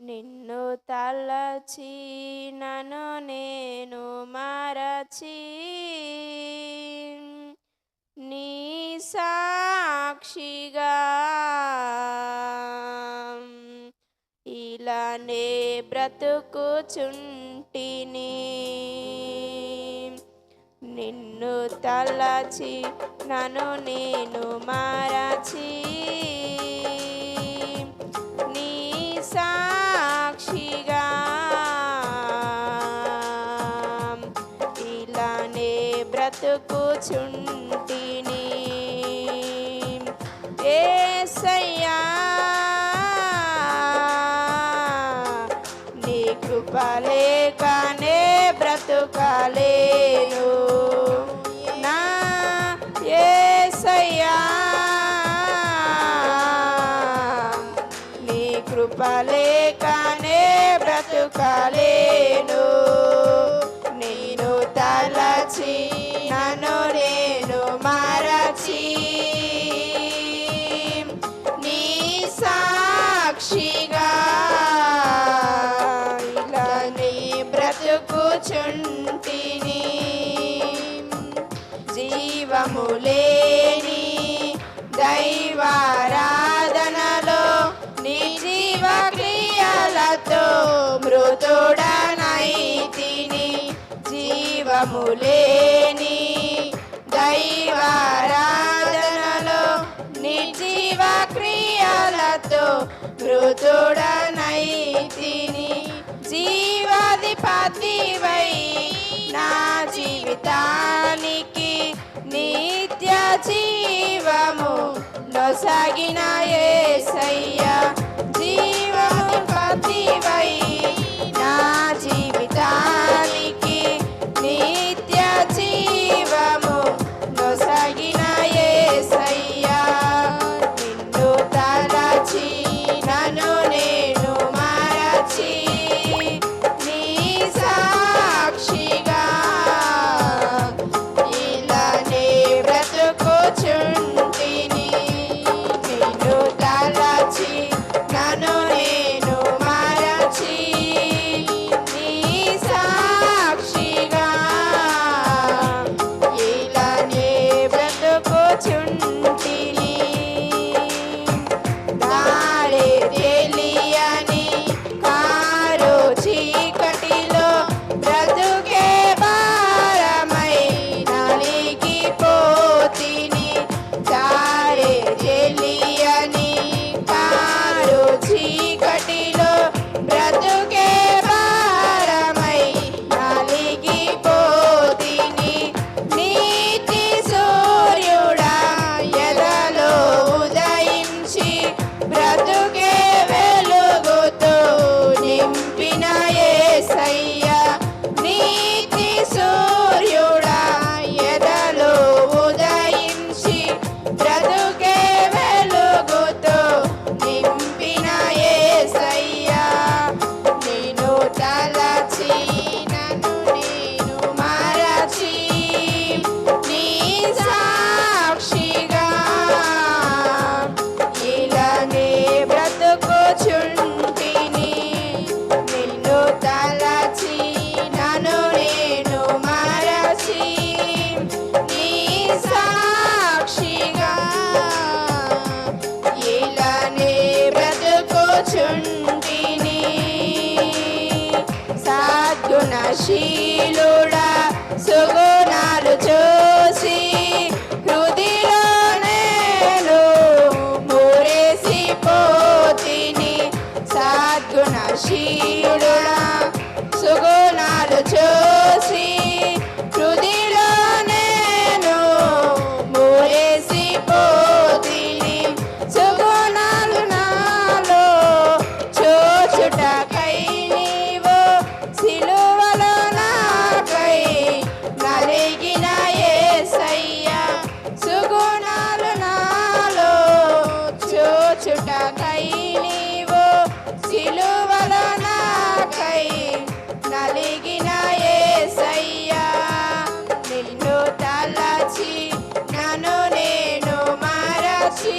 నిన్ను తలచి నన్ను నేను మరచి. నీ సాక్షిగా ఇలానే బ్రతుకుచుంటిని. నిన్ను తలచి నన్ను నేను మరచి. నీ సాక్షిగా బ్రతుకుచుంటిని. ఏసయ్యా నీ కృపలేకనే బ్రతుకలేను. నా ఏసయ్యా నీ కృపలేకనే బ్రతుకలేను. తలచి నన్ను నేను మరచి. నీ సాక్షిగా ఇలా నీ బ్రతుకుచుంటిని. జీవము జీవము దైవారాధనలో నిర్జీవ క్రియలతో మృతుడనైతిని జీవాధిపతివై నా జీవితానికి నిత్య జీవము నొసగిన నుంటిని సద్గుణశీలుడా సుగు రక్షుటకై నీవు సిలువల నాకై నలిగిన ఏసయ్యా. నిన్ను తలచి నన్ను నేను మరచి